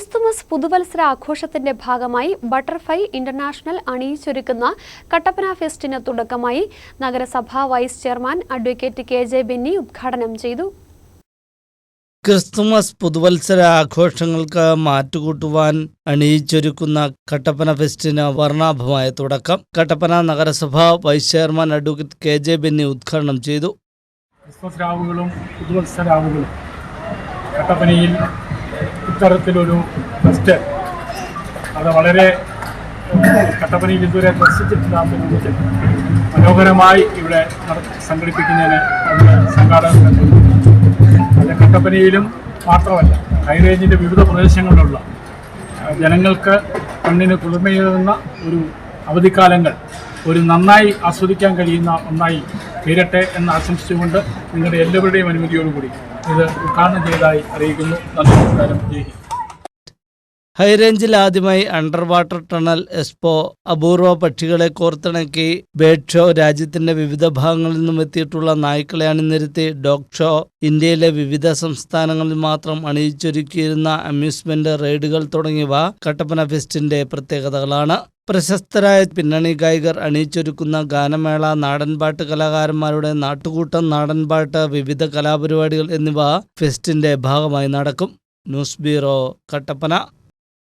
Christmas പുതുവത്സര ആഘോഷത്തിന്റെ ഭാഗമായി ബട്ടർഫ്ലൈ ഇന്റർനാഷണൽ അണിയിച്ചൊരുക്കുന്ന കട്ടപ്പന ഫെസ്റ്റിന് തുടക്കമായി നഗരസഭാ vice chairman advocate K J Benny ഉദ്ഘാടനം ചെയ്തു. ക്രിസ്തുമസ് പുതുവത്സര ആഘോഷങ്ങൾക്ക് മാറ്റുകൂട്ടുവാൻ അണിയിച്ചൊരുക്കുന്ന കട്ടപ്പന ഫെസ്റ്റിന് വർണാഭമായ തുടക്കം. കട്ടപ്പന നഗരസഭാ vice chairman advocate K J Benny ഉദ്ഘാടനം ചെയ്തു. ക്രിസ്മസ് രാവുകളും പുതുവത്സര രാവുകളും കട്ടപ്പനയിൽ ഇത്തരത്തിലൊരു ഫെസ്റ്റ് അത് വളരെ കട്ടപ്പനയിൽ ഇതുവരെ ദർശിച്ചിട്ടില്ലാത്ത മനോഹരമായി ഇവിടെ സംഘടിപ്പിക്കുന്നതിന് അതിന് സംഘാടകർ അത് കട്ടപ്പനയിലും മാത്രമല്ല ഹൈറേഞ്ചിന്റെ വിവിധ പ്രദേശങ്ങളിലുള്ള ജനങ്ങൾക്ക് കണ്ണിന് കുളിർമയേകുന്ന ഒരു അവധിക്കാലങ്ങൾ ഒരു നന്നായി ആസ്വദിക്കാൻ കഴിയുന്ന ഒന്നായി തീരട്ടെ എന്ന് ആശംസിച്ചുകൊണ്ട് നിങ്ങളുടെ എല്ലാവരുടെയും അനുമതിയോടുകൂടി ഇത് ഉദ്ഘാടനം ചെയ്തതായി അറിയിക്കുന്നു. നന്ദി നമസ്കാരം. ഹൈറേഞ്ചിൽ ആദ്യമായി അണ്ടർ വാട്ടർ ടണൽ എക്സ്പോ അപൂർവ പക്ഷികളെ കോർത്തിണക്കി ബേഡ് ഷോ രാജ്യത്തിന്റെ വിവിധ ഭാഗങ്ങളിൽ നിന്നും എത്തിയിട്ടുള്ള നായ്ക്കളെ അണിനിരത്തി ഡോഗ് ഷോ ഇന്ത്യയിലെ വിവിധ സംസ്ഥാനങ്ങളിൽ മാത്രം അണിയിച്ചൊരുക്കിയിരുന്ന അമ്യൂസ്മെന്റ് റൈഡുകൾ തുടങ്ങിയവ കട്ടപ്പന ഫെസ്റ്റിന്റെ പ്രത്യേകതകളാണ്. പ്രശസ്തരായ പിന്നണി ഗായകർ അണിയിച്ചൊരുക്കുന്ന ഗാനമേള നാടൻപാട്ട് കലാകാരന്മാരുടെ നാട്ടുകൂട്ടം നാടൻപാട്ട് വിവിധ കലാപരിപാടികൾ എന്നിവ ഫെസ്റ്റിന്റെ ഭാഗമായി നടക്കും. News bureau Kattappana.